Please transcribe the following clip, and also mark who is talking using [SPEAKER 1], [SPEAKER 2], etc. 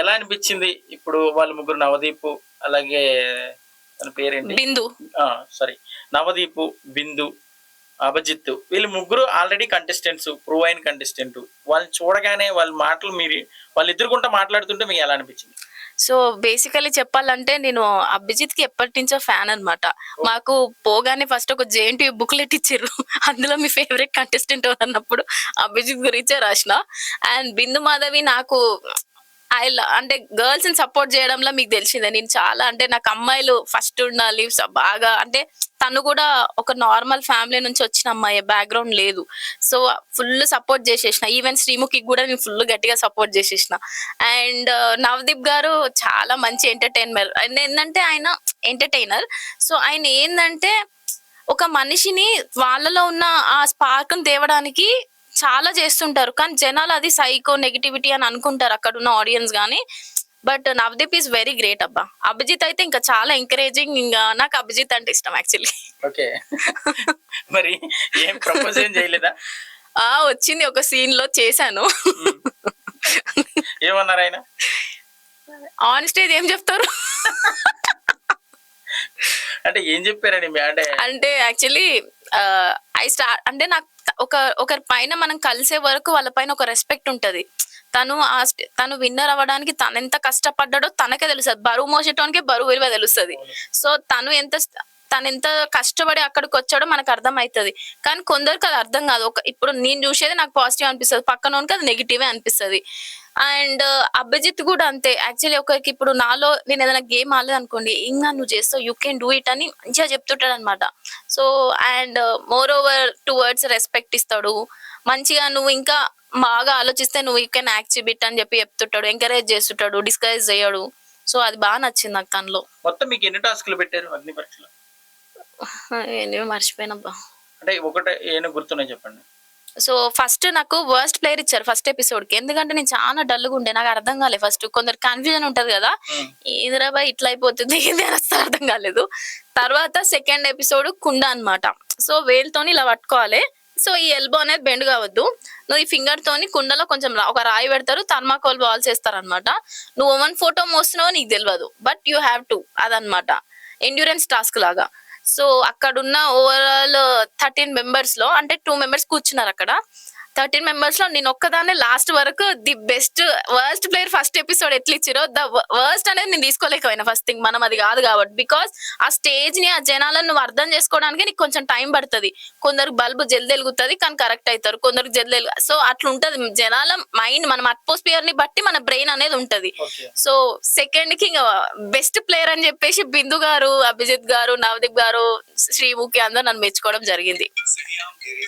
[SPEAKER 1] ఎలా అనిపించింది ఇప్పుడు వాళ్ళు ముగ్గురు నవదీపు అలాగే తన పేరేంటి?
[SPEAKER 2] బిందు.
[SPEAKER 1] సారీ నవదీపు బిందు అభిజిత్ వీళ్ళు ముగ్గురు ఆల్రెడీ కంటెస్టెంట్స్ ప్రూవ్ అయిన కంటెస్టెంట్ వాళ్ళని చూడగానే వాళ్ళ మాటలు మీరు వాళ్ళు ఇద్దరుకుంటా మాట్లాడుతుంటే మీకు ఎలా అనిపించింది?
[SPEAKER 2] సో బేసికలీ చెప్పాలంటే నేను అభిజిత్కి ఎప్పటి నుంచో ఫ్యాన్ అన్నమాట. మాకు పోగానే ఫస్ట్ ఒక జేఎన్టీ బుక్లెట్ ఇచ్చారు అందులో మీ ఫేవరెట్ కంటెస్టెంట్ అన్నప్పుడు అభిజిత్ గురించే రాసిన. అండ్ బిందు మాధవి నాకు ఐ అంటే గర్ల్స్ని సపోర్ట్ చేయడంలో మీకు తెలిసిందే. నేను చాలా అంటే నాకు అమ్మాయిలు ఫస్ట్ ఉండాలి బాగా అంటే తను కూడా ఒక నార్మల్ ఫ్యామిలీ నుంచి వచ్చిన అమ్మాయి బ్యాక్గ్రౌండ్ లేదు. సో ఫుల్ సపోర్ట్ చేసేసిన. ఈవెన్ శ్రీముఖికి కూడా నేను ఫుల్ గట్టిగా సపోర్ట్ చేసేసిన. అండ్ uh, నవదీప్ గారు చాలా మంచి ఎంటర్టైనర్ అండ్ ఏంటంటే ఆయన ఎంటర్టైనర్ సో ఆయన ఏంటంటే ఒక మనిషిని వాళ్ళలో ఉన్న ఆ స్పార్క్ తేవడానికి చాలా చేస్తుంటారు. కానీ జనాలు అది సైకో నెగిటివిటీ అని అనుకుంటారు అక్కడ ఉన్న ఆడియన్స్ కానీ but Navdeep is very great అబ్బా. అభిజిత్ అయితే ఇంకా చాలా ఎంకరేజింగ్ ఇంకా నాకు అభిజిత్ అంటే ఇష్టం యాక్చువల్లీ
[SPEAKER 1] ఓకే. మరి ఏం ప్రపోజ్ ఏం చేయలేదా?
[SPEAKER 2] ఆ వచ్చింది ఒక సీన్లో చేశాను.
[SPEAKER 1] ఏమన్నారు ఆయన?
[SPEAKER 2] ఆన్ స్టేజ్ ఏం చెప్తారు?
[SPEAKER 1] అంటే ఏం చెప్పారని మీ అంటే?
[SPEAKER 2] అంటే యాక్చువల్లీ ఐ స్టార్ట్ అంటే నాకు ఒక ఒకరి పైన మనం కలిసే వరకు వాళ్ళ పైన ఒక రెస్పెక్ట్ ఉంటది. తను ఆ తను విన్నర్ అవ్వడానికి తను ఎంత కష్టపడ్డాడో తనకే తెలుస్తుంది. బరువు మోసేటానికి బరువు విలువ తెలుస్తుంది. సో తను ఎంత తను ఎంత కష్టపడి అక్కడికి వచ్చాడో మనకు అర్థం అవుతుంది కానీ కొందరికి అది అర్థం కాదు. ఒక ఇప్పుడు నేను చూసేది నాకు పాజిటివ్ అనిపిస్తుంది. పక్కనోనికి అది నెగిటివే అనిపిస్తుంది. అండ్ అభిజిత్ కూడా అంతే. యాక్చువల్లీ ఒకరికి ఇప్పుడు నాలో నేను ఏదైనా గేమ్ ఆడలేదు అనుకోండి ఇంకా నువ్వు చేస్తావు యూ కెన్ డూ ఇట్ అని మంచిగా చెప్తుంటాడు అనమాట so and moreover two words respect ఇస్తాడు. మంచిగా నువ్వు ఇంకా బాగా ఆలోచిస్తే నువ్వు యూ కెన్ యాక్చిబిట్ అని చెప్పి చెప్తుంటాడు. ఎంకరేజ్ చేస్తుంటాడు. డిస్కరేజ్ చేయడు. సో అది బాగా నచ్చింది నాకు తనలో.
[SPEAKER 1] మొత్తం మీకు ఎన్ని టాస్క్లు పెట్టారు అగ్ని పరీక్షలో?
[SPEAKER 2] ఏంటి మర్చిపోయినబ్బా.
[SPEAKER 1] అంటే ఒకటే ఏమైనా గుర్తున్నాయి చెప్పండి.
[SPEAKER 2] సో ఫస్ట్ నాకు వర్స్ట్ ప్లేయర్ ఇచ్చారు ఫస్ట్ ఎపిసోడ్కి. ఎందుకంటే నేను చాలా డల్గా ఉండే నాకు అర్థం కాలేదు ఫస్ట్ కొందరు కన్ఫ్యూజన్ ఉంటది కదా. ఇదిరాబాయ్ ఇట్లా అయిపోతుంది ఇది అని అస్సలు అర్థం కాలేదు. తర్వాత సెకండ్ ఎపిసోడ్ కుండ అన్నమాట. సో వేలుతోని ఇలా పట్టుకోవాలి. సో ఈ ఎల్బో అనేది బెండ్ కావద్దు. నువ్వు ఈ ఫింగర్ తోని కుండలో కొంచెం ఒక రాయి పెడతారు థర్మాకోల్ బాల్స్ వేస్తారు అనమాట నువ్వు ఓవన్ ఫోటో మోస్తున్నావో నీకు తెలియదు బట్ యూ హ్యావ్ టు అదనమాట ఎండ్యూరెన్స్ టాస్క్ లాగా. సో అక్కడున్న ఓవరాల్ థర్టీన్ మెంబర్స్లో అంటే టూ మెంబర్స్ కూర్చున్నారు అక్కడ. థర్టీన్ మెంబర్స్లో నేను ఒక్కదాన్నే లాస్ట్ వరకు the best worst player first episode ఎట్లా ఇచ్చిరో ద వర్స్ట్ అనేది నేను తీసుకోలేకపోయినా ఫస్ట్ థింగ్. మనం అది కాదు కాబట్టి. బికాస్ ఆ స్టేజ్ని ఆ జనాలను నువ్వు అర్థం చేసుకోవడానికి నీకు కొంచెం టైం పడుతుంది. కొందరు బల్బు జల్ది వెలుగుతుంది కానీ కరెక్ట్ అవుతారు కొందరికి జల్ది వెలుగు సో అట్లా ఉంటది జనాల మైండ్ మనం అట్మాస్ఫియర్ని బట్టి మన బ్రెయిన్ అనేది ఉంటది. సో సెకండ్కి బెస్ట్ ప్లేయర్ అని చెప్పేసి బిందు గారు అభిజిత్ గారు నవదీప్ గారు శ్రీముఖి అందరూ నన్ను మెచ్చుకోవడం జరిగింది.